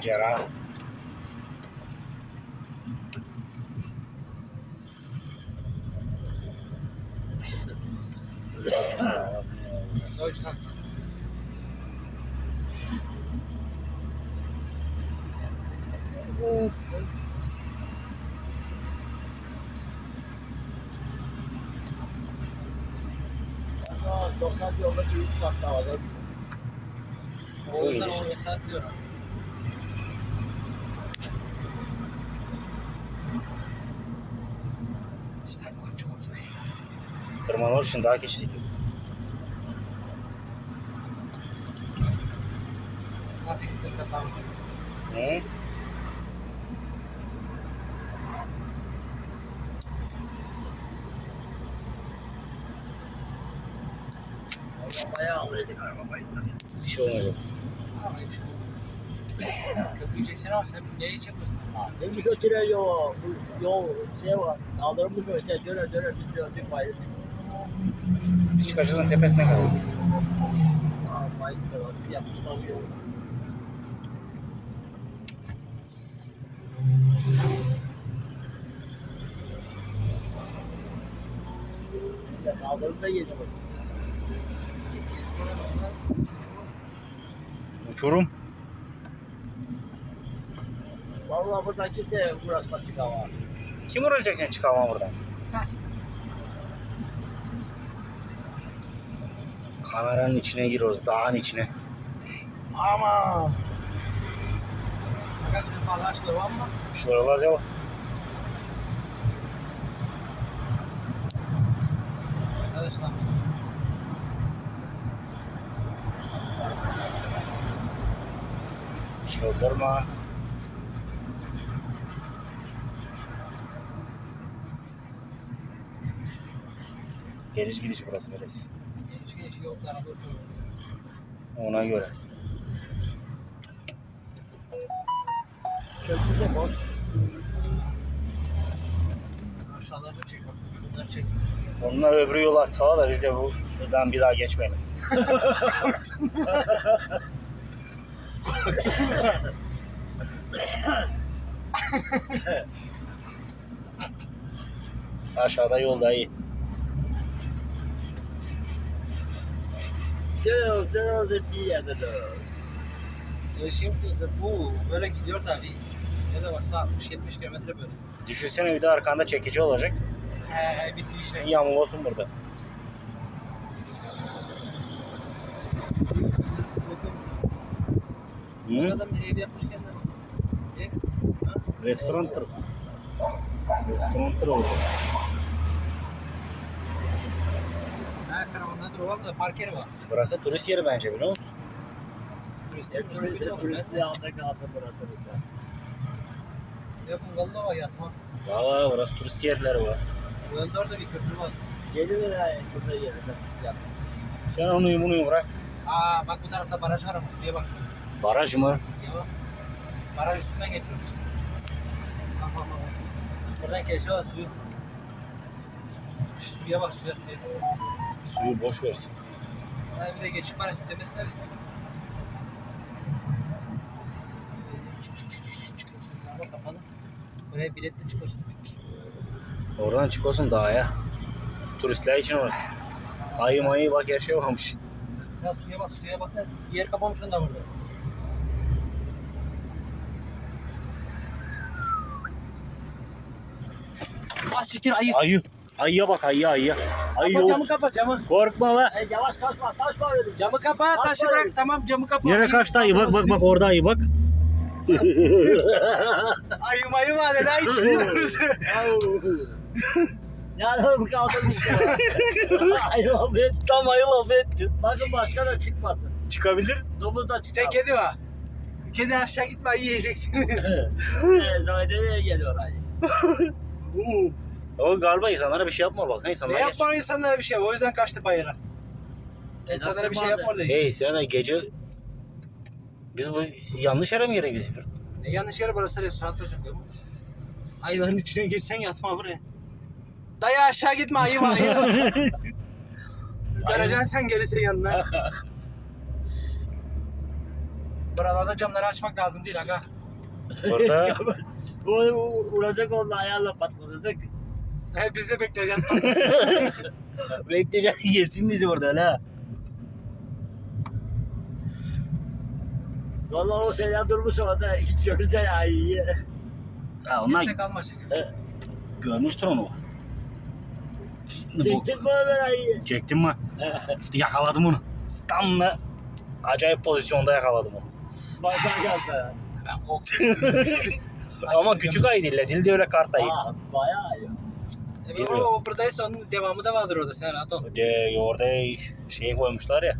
Macera. Deutschland. 90 kilometre 3 saat daha var. O yüzden İyiymiş. 12 saat diyorum. İşte yukarı çıkıyoruz. Tırmanır için daha keçilik. Nasıl gitsin katam? Hı? Bayağı alacak arabayı. Bir şey olmayacak. Şey. Köprüyeceksin ama sen neyi çekiyorsun? Ne bir götürüyor yol, bu yol şey var. Mı böyle döner döner bir döndük bayır. Biz çıkacağız tepesine kaldık. Uçurum. Vallahi buradan kimse uğraşmak çıkamaz. Kim uğrayacak sen çıkamam buradan? Kameranın içine giriyoruz, dağın içine. Ama Fakat bizim bağlaşları var mı? Bir şey olmaz ya. Arkadaşlar. Çıldırma. Geliş gidiş burası böylesi. Ona göre. köprüde boş. Aşağılarda çek bak. Şunları çek. Onlar öbürü yol açsalar da biz de bu buradan bir daha geçmeyelim. Aşağıda yol da iyi. Dön dön dediği yerde dön. E şimdi bu böyle gidiyor tabii. Ne de baksa 60-70 kilometre böyle. Düşünsene bir de arkanda çekici olacak. He bitti işte. Yağmur olsun burada. Bu Hı? adam ev yapmış kendine. Ev. Restoran tır. Restoran tır oldu. O var da park yeri var. Burası turist yeri bence biliyor musun? Turist musun? turist bir anda kaldı burası burada. Ya bungalda var yatma. Valla burası turist yerleri var. Bu yolda orada bir köprü var. Gelir ya burada yerine. Sen onu bunu bırak. Aa bak bu tarafta baraj var ama suya bak. Baraj mı? Ya bak. Baraj üstünden geçiyoruz. Bak bak bak. Buradan kesiyor suyu. Suya bak suya suya. Suyu boş versin. Ha, bir de geçiş para istemesi de bizde. Çık çık çık çık çık çıkıyorsun. Araba kapalı. Buraya biletle çıkıyorsun demek ki. Oradan çıkıyorsun dağa. Turistler için orası. Ayı mayı bak her şey varmış. Sen suya bak suya bak yer kapamış onda burada. Ah siktir ayı. Ayı. Ayıya bak ayıya ayıya. Ayı Kapat yok. camı kapat camı. Korkma la. E, yavaş kaçma kaçma dedim. Camı kapat Kapat taşı bırak tamam camı kapat. Nereye Ayı kaçtı ayı? Bak bak bak orada ayı bak. Ayı mayı var dedi ayı çıkıyoruz. Yani bu kaldı işte. Ay Ahmet. Tam ayı laf etti. Bakın başka da çıkmadı. Çıkabilir. Domuz da Tek çıkmadı. kedi var. Kedi aşağı gitme ayı yiyeceksin. Zahide geliyor ay. O galiba insanlara bir şey yapma bak. İnsanlar ne geç. yapma insanlara bir şey o yüzden kaçtı bayıra. İnsanlara bir şey yapma değil. Hey sen de gece biz bu yanlış yere mi girdik biz? E, yanlış yere burası restoran hocam mi? Ayıların içine girsen yatma buraya. Dayı aşağı gitme ayı var ayı. Göreceksin sen gelirse yanına. Buralarda camları açmak lazım değil aga. Burada Bu vuracak onunla ayağıyla patlatacak. He biz de bekleyeceğiz. bekleyeceğiz yesin bizi burada hala. Valla o şeyden durmuş orada görürse ya iyi. Ha, onlar Kimse kalmayacak. görmüştür onu. Bu Çektin mi Ömer iyi? çektim mi? yakaladım onu. Tam da acayip pozisyonda yakaladım onu. Başa geldi. Ben korktum. Ama küçük ayı değil. Dil de öyle kart ayı. Aa, bayağı Evet, ama o buradaysa onun devamı da vardır orada sen rahat ol. De, orada şey koymuşlar ya.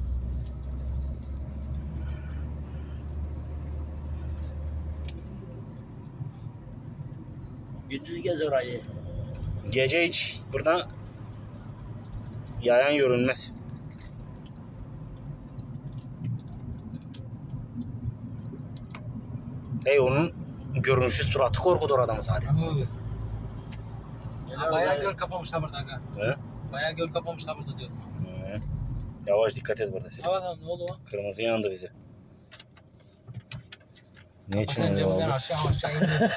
Gündüz gez orayı. Gece hiç buradan yayan görünmez. Hey onun görünüşü suratı korkudur adamı zaten. Abi. Bayağı göl kapamışlar burada aga. He? Bayağı göl kapamışlar burada diyor. Hı. Yavaş dikkat et burada. Ha bakalım ne oldu o? Kırmızı yandı bize. Ne için Sen öyle oldu? aşağı aşağı iniyorsun.